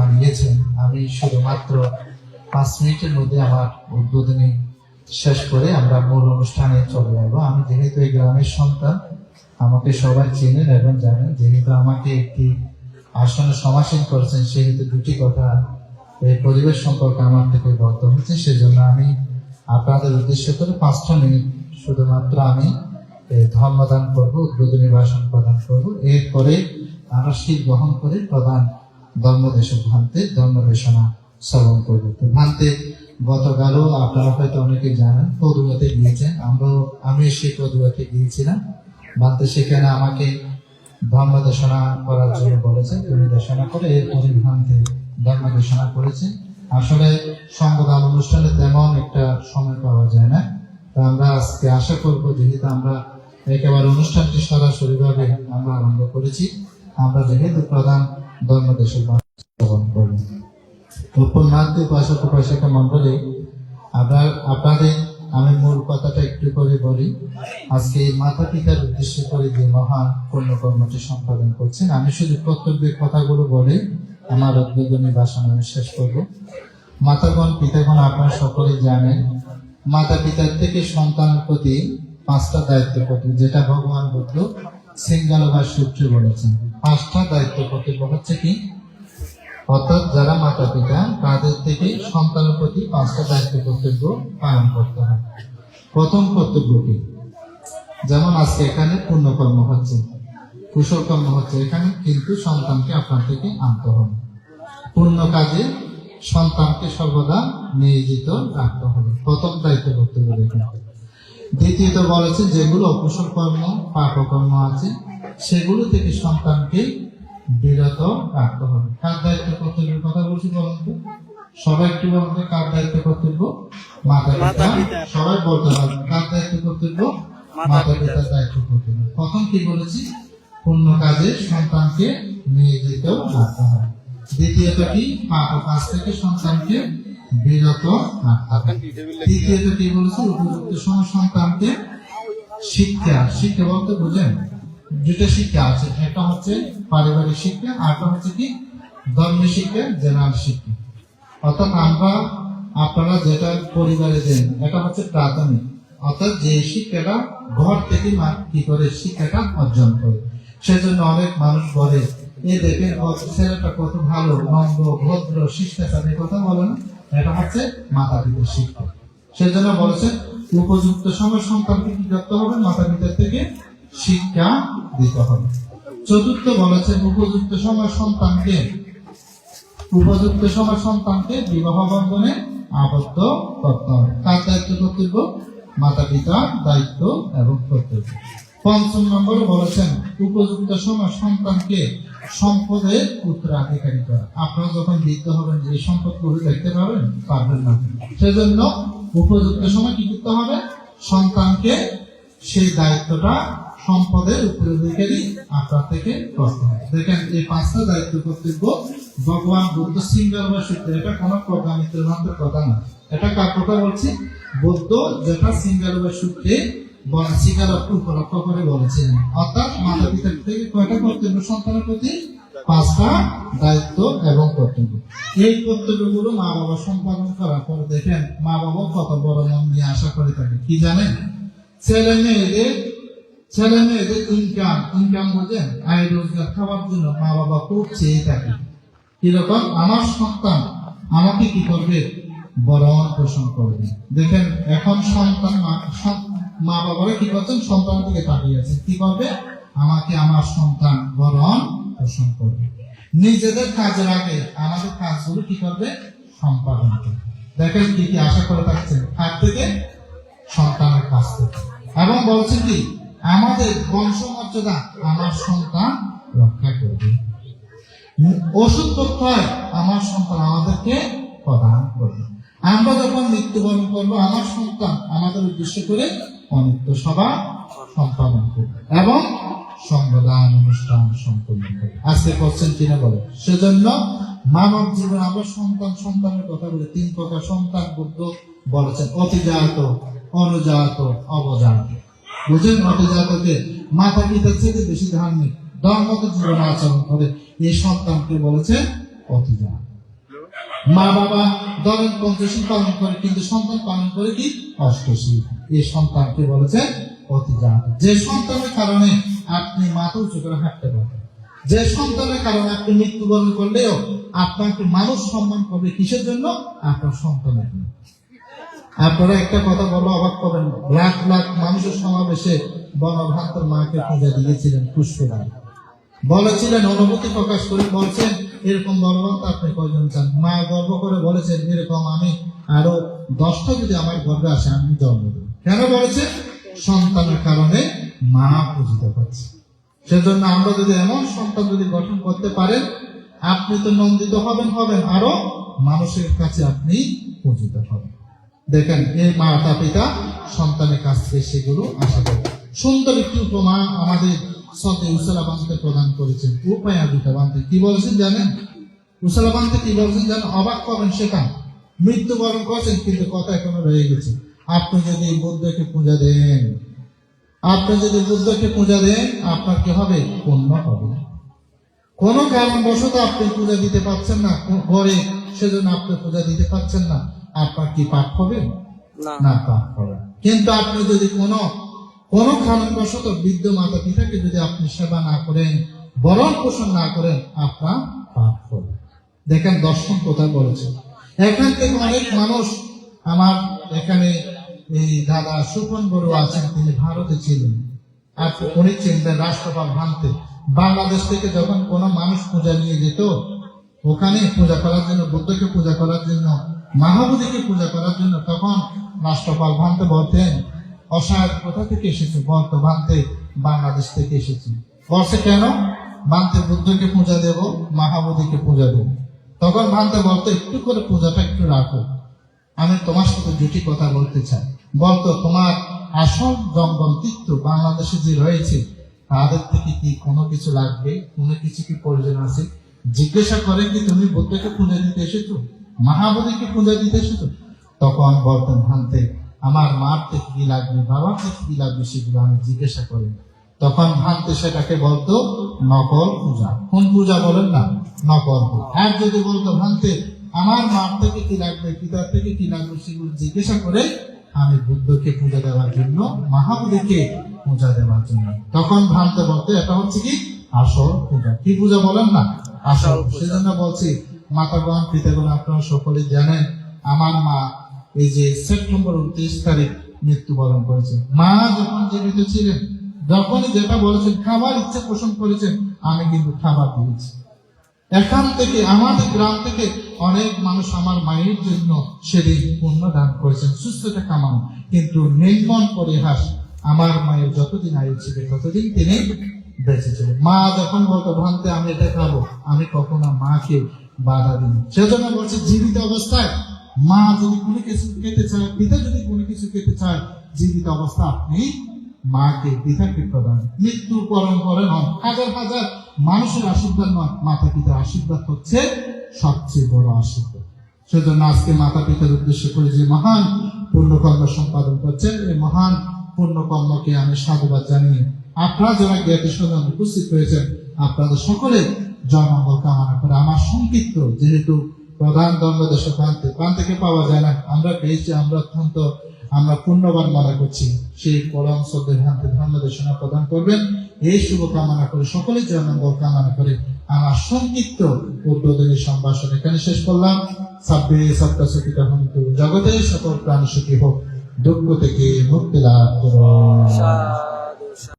বানিয়েছেন। আমি শুধুমাত্র পাঁচ মিনিটের মধ্যে আমার উদ্বোধনী শেষ করে আমরা মূল অনুষ্ঠানে চলে যাব। আমি যেহেতু এই গ্রামের সন্তান, আমাকে সবাই চেনেন এবং জানেন। যেহেতু আমাকে একটি আসনে সমাসীন করেছেন, সেহেতু দুটি কথা এই পরিবেশ সম্পর্কে আমার থেকে বলতে হচ্ছে সেজন্য আমি আপনাদের উদ্দেশ্য করে পাঁচটা মিনিট শুধুমাত্র আমি ধর্মদান করব, উদ্বোধনী ভাষণ প্রদান করব। এরপরে আমরা শীত গ্রহণ করে প্রধান ধর্মদেশ ভ্রান্তে, ধর্মদেশনা শ্রবণ করব। তো ভ্রান্তে গতকালও আপনারা হয়তো অনেকে জানেন, পদুয়াতে গিয়েছেন। আমরাও, আমি সেই পদুয়াতে গিয়েছিলাম। ভ্রান্তে সেখানে আমাকে ধর্ম দেশনা করার জন্য বলেছে দেশনা করে এরপরে ভ্রান্তে ধর্ম দেশনা করেছে। আসলে সংবাদ অনুষ্ঠানে তেমন একটা সময় পাওয়া যায় না। তো আমরা আজকে আশা করব, যেহেতু আমরা একেবারে অনুষ্ঠানটি সরাসরিভাবে আমরা আরম্ভ করেছি, আমরা যেহেতু প্রধান ধর্ম দেশের গ্রহণ করব উপন্যাসটি উপাসক উপাসিকা মন্ডলী, আপনার, আপনাদের, আমি মূল কথাটা একটু করে বলি। আজকে মাতা পিতার উদ্দেশ্য করে যে মহান পুণ্যকর্মটি সম্পাদন করছেন, আমি শুধু কর্তব্যের কথাগুলো বলে, আমার উদ্বোধনী ভাষণ আমি শেষ করব। মাতাগণ, পিতাগণ, আপনারা সকলে জানেন, মাতা পিতার থেকে সন্তান প্রতি পাঁচটা দায়িত্ব প্রতি যেটা ভগবান বুদ্ধ সিঙ্গালবার সূত্রে বলেছেন। পাঁচটা দায়িত্ব কর্তব্য হচ্ছে কি? অর্থাৎ যারা মাতা পিতা তাদের থেকে সন্তানের প্রতি পাঁচটা দায়িত্ব কর্তব্য পালন করতে হয়। প্রথম কর্তব্য কি? যেমন আজকে এখানে পুণ্যকর্ম হচ্ছে কুশল কর্ম হচ্ছে এখানে, কিন্তু সন্তানকে আপনার থেকে আনতে হবে। পূর্ণ কাজে সন্তানকে সর্বদা নিয়োজিত রাখতে হবে। প্রথম দায়িত্ব কর্তব্য দেখুন। দ্বিতীয়ত বলেছে যেগুলো অকুশল কর্ম, পাপকর্ম আছে সেগুলো থেকে সন্তানকে বিরত রাখতে হবে। কার দায়িত্ব কর্তব্যের কথা বলছি বলুন তো? সবাই একটু বলুন কার দায়িত্ব কর্তব্য? মাতা পিতা সবাই বলতে হবে কার দায়িত্ব কর্তব্য? মাতা পিতার দায়িত্ব কর্তব্য। প্রথম কি বলেছি? পূর্ণ কাজে সন্তানকে নিয়োজিত রাখতে হবে। দ্বিতীয়ত কি? পাপ কাজ থেকে সন্তানকে বিরত রাখতে হবে। তৃতীয়ত কি বলেছে? উপযুক্ত সময় সন্তানকে শিক্ষা। শিক্ষা বলতে বুঝেন। দুটো শিক্ষা আছে, একটা হচ্ছে পারিবারিক শিক্ষা, আর একটা হচ্ছে কি, ধর্মীয় শিক্ষা, জেনারেল শিক্ষা। অর্থাৎ আমরা, আপনারা যেটা পরিবারে দেন, এটা হচ্ছে প্রাথমিক। অর্থাৎ যে শিক্ষাটা ঘর থেকে মা কি করে শিক্ষাটা অর্জন করে। সেজন্য অনেক মানুষ বলে, এ দেখে ছেলেটা কত ভালো, নম্র, ভদ্র, শিষ্টাচার এই কথা বলে না। এটা হচ্ছে মাতা পিতার শিক্ষা। সেজন্য বলেছেন, উপযুক্ত সময় সন্তানকে কি করতে হবে? মাতা পিতার থেকে শিক্ষা দিতে হবে। চতুর্থ বলেছেন, উপযুক্ত সময় সন্তানকে। উপযুক্ত সময় সন্তানকে বিবাহ বন্ধনে আবদ্ধ করতে হবে। কার দায়িত্ব কর্তব্য? মাতা পিতার দায়িত্ব এবং কর্তব্য। পঞ্চম নম্বরে বলেছেন, উপযুক্ত সময় সন্তানকে সম্পদের উত্তরাধিকারী করা। আপনারা যখন বৃদ্ধ হবেন এই সম্পদগুলো দেখতে পাবেন পারবেন না। সেজন্য উপযুক্ত সময় কি করতে হবে? সন্তানকে সেই দায়িত্বটা সম্পদের উত্তরাধিকারী আপনার থেকে করতে হবে দেখেন, এই পাঁচটা দায়িত্ব কর্তব্য, ভগবান বুদ্ধ সিঙ্গার বা সূত্রে, এটা কোনো প্রধানিত্বের মধ্যে কথা না এটা কার কথা বলছি? বুদ্ধ যেটা সিঙ্গার বা সূত্রে স্বীকারোক্তি উপলক্ষ করে বলেছিলেন। অর্থাৎ মাতা পিতার থেকে কয়টা কর্তব্য সন্তানের প্রতি? পাঁচটা দায়িত্ব এবং কর্তব্য। এই কর্তব্যগুলো মা বাবা সম্পাদন করার পর দেখেন, মা বাবা কত বড় মন নিয়ে আশা করে থাকে। কি জানেন? ছেলে মেয়েদের ছেলে মেয়েদের ইনকাম ইনকাম বোঝেন আয় রোজগার খাওয়ার জন্য মা বাবা খুব চেয়ে থাকে। কীরকম? আমার সন্তান আমাকে কি করবে? বরণ পোষণ করবে। দেখেন, এখন সন্তান মা- বাবারা কি করছেন? সন্তানের দিকে তাকিয়ে আছে কি করবে? আমাকে আমার সন্তান বরণ পোষণ করবে। নিজেদের কাজের আগে আমাদের কাজগুলো কি করবে? সম্পাদন করবে। দেখেন কি কি আশা করে থাকছেন। কার থেকে সন্তানের কাছ থেকে। এবং বলছে কি আমাদের বংশমর্যাদা আমার সন্তান রক্ষা করবে ওষুধ হয়, আমার সন্তান আমাদেরকে প্রদান করবে আমরা যখন মৃত্যুবরণ করব, আমার সন্তান আমাদের উদ্দেশ্য করে অনিত্য সভা সম্পাদন করবে এবং সংবিধান অনুষ্ঠান সম্পন্ন করবে। আজকে করছেন কিনা বলে, সেজন্য মানব জীবন আমরা সন্তান, সন্তানের কথা বলে, তিন প্রকার সন্তান বুদ্ধ বলেছেন, অতিজাত, অনুজাত, অবজাত। বুঝেন অতিজাতকে মাতা পিতার থেকে বেশি ধান ধার্মিক ধর্মত জীবন আচরণ করে। এই সন্তানকে বলেছে অতিজা। মা বাবা ধরেন পঞ্চশী পালন করে, কিন্তু সন্তান পালন করে কি? অষ্টশী এই সন্তানকে বলেছে অতিজা। যে সন্তানের কারণে আপনি মাথা উঁচু করে হাঁটতে পারবেন। যে সন্তানের কারণে আপনি মৃত্যুবরণ করলেও আপনাকে মানুষ সম্মান করবে কিসের জন্য? আপনার সন্তানের জন্য। আপনারা একটা কথা বলো, অবাক করেন লাখ লাখ মানুষের সমাবেশে বনভ্রান্তর মাকে পূজা দিয়েছিলেন পুষ্পরায়। বলেছিলেন, অনুভূতি প্রকাশ করে বলছেন, এরকম বলবন্ত আপনি কয়জন চান? মা গর্ব করে বলেছেন, এরকম আমি আরও দশটা যদি আমার গর্বে আসে, আমি জন্ম দেব। কেন বলেছে সন্তানের কারণে মা পূজিত পাচ্ছে সেজন্য আমরা যদি এমন সন্তান যদি গঠন করতে পারেন, আপনি তো নন্দিত হবেন হবেন। আরও মানুষের কাছে আপনি পূজিত হবেন। দেখেন, এই মাতা পিতা সন্তানের কাছ থেকে সেগুলো আশা করে সুন্দর একটি উপমা আমাদের সতে উসলাবানকে প্রদান করেছেন। উপায়া দুটা বানতে। কি বলেছেন জানেন? উসলাবানতে কি বলেছেন জানেন? অবাক করবেন সেখান। মৃত্যুবরণ করছেন, কিন্তু কথা এখনও রয়ে গেছে। আপনি যদি বুদ্ধকে পূজা দেন, আপনি যদি বুদ্ধকে পূজা দেন, আপনার কি হবে? পূর্ণ হবে। কোনো কারণবশত আপনি পূজা দিতে পারছেন না, ঘরে সেজন্য আপনি পূজা দিতে পারছেন না। আপনার কি পাপ হবে? না। পাপ হবে কিন্তু আপনি যদি কোনো কোনো কারণবশত বৃদ্ধ মাতা পিতাকে যদি আপনি সেবা না করেন বরণ পোষণ না করেন আপনার পাপ হবে। দেখেন দর্শন কোথায় বলেছে। এখান থেকে অনেক মানুষ আমার এখানে এই দাদা সুপন বড়ু আছেন তিনি ভারতে ছিলেন। আর উনি চিনতেন রাষ্ট্রপাল ভাঙতে। বাংলাদেশ থেকে যখন কোনো মানুষ পূজা নিয়ে যেত ওখানে পূজা করার জন্য বুদ্ধকে পূজা করার জন্য মাহবুদিকে পূজা করার জন্য তখন রাষ্ট্রপাল ভাঙতে বলতেন অসহায় কোথা থেকে এসেছে? বলতো ভাঙতে বাংলাদেশ থেকে এসেছি। বলছে, কেন? ভাঙতে বুদ্ধকে পূজা দেব মাহবুদিকে পূজা দেব। তখন ভাঙতে বলতো, একটু করে পূজাটা একটু রাখো। আমি তোমার সাথে দুটি কথা বলতে চাই। বলতো, তোমার আসল জঙ্গল তীর্থ বাংলাদেশে যে রয়েছে, তাদের থেকে কি কোনো কিছু লাগবে? কোনো কিছু কি প্রয়োজন আছে? জিজ্ঞাসা করে কি তুমি বুদ্ধকে পূজা দিতে এসেছ? মহাবোধিকে পূজা দিতে শুধু। তখন বলতেন ভান্তে আমার মার থেকে কি লাগবে, বাবার থেকে কি লাগবে সেগুলো আমি জিজ্ঞাসা করি তখন ভান্তে সেটাকে বলতো নকল পূজা। কোন পূজা বলেন না? নকল আর যদি বলতো ভান্তে আমার মার থেকে কি লাগবে, পিতার থেকে কি লাগবে সেগুলো জিজ্ঞাসা করে আমি বুদ্ধকে পূজা দেওয়ার জন্য, মহাবলীকে পূজা দেওয়ার জন্য। তখন ভ্রান্তে বলতে এটা হচ্ছে কি? আসল পূজা। কি পূজা বলেন না? আসল সেজন্য বলছি মাতাগণ, পিতাগণ, আপনারা সকলে জানেন, আমার মা এই যে সেপ্টেম্বর উনত্রিশ তারিখ মৃত্যুবরণ করেছে মা যখন জীবিত ছিলেন, যখনই যেটা বলেছেন, খাবার ইচ্ছা পোষণ করেছেন, আমি কিন্তু খাবার দিয়েছি। এখান থেকে, আমাদের গ্রাম থেকে অনেক মানুষ আমার মায়ের জন্য সেদিন পূর্ণ দান করেছেন, সুস্থতা কামানো। কিন্তু নির্মল পরিহাস আমার মায়ের যতদিন আয়ু ছিল, ততদিন তিনি বেঁচে ছিলেন। মা যখন বলতো, ভ্রান্তে আমি এটা খাব, আমি কখনো মাকে বাধা দিই সেজন্য বলছে, জীবিত অবস্থায় মা যদি কোনো কিছু খেতে চায়, পিতা যদি কোনো কিছু খেতে চায়, জীবিত অবস্থা আপনি মাকে, পিতাকে প্রদান। মৃত্যু পরম করে নয়, হাজার হাজার মানুষের আশীর্বাদ নয় মাতা পিতার আশীর্বাদ হচ্ছে সবচেয়ে বড় আশীর্বাদ। সেজন্য আজকে মাতা পিতার উদ্দেশ্য করে যে মহান পুণ্যকর্ম সম্পাদন করছেন এই মহান পুণ্যকর্মকে আমি সাধুবাদ জানিয়ে আপনারা যারা জ্ঞাতি স্বজন উপস্থিত হয়েছেন, আপনাদের সকলে জন্মঙ্গল কামনা করে। আমার সংক্ষিপ্ত, যেহেতু প্রধান ধর্ম দেশে প্রান্তে প্রান্তে পাওয়া যায় না, আমরা পেয়েছি, আমরা অত্যন্ত, আমরা পুণ্যবান মনে করছি। সেই পরম শ্রদ্ধের হাতে ধর্ম দেশনা প্রদান করবেন। এই শুভ কামনা করে সকলে জন্মঙ্গল কামনা করে আমার সংক্ষিপ্ত উদ্বোধনী সম্ভাষণ এখানে শেষ করলাম। সাব্বে সপ্তাহ সুখিত হন্তু জগতে সকল প্রাণ সুখী হোক। দুঃখ থেকে মুক্তি লাভ করো। সা-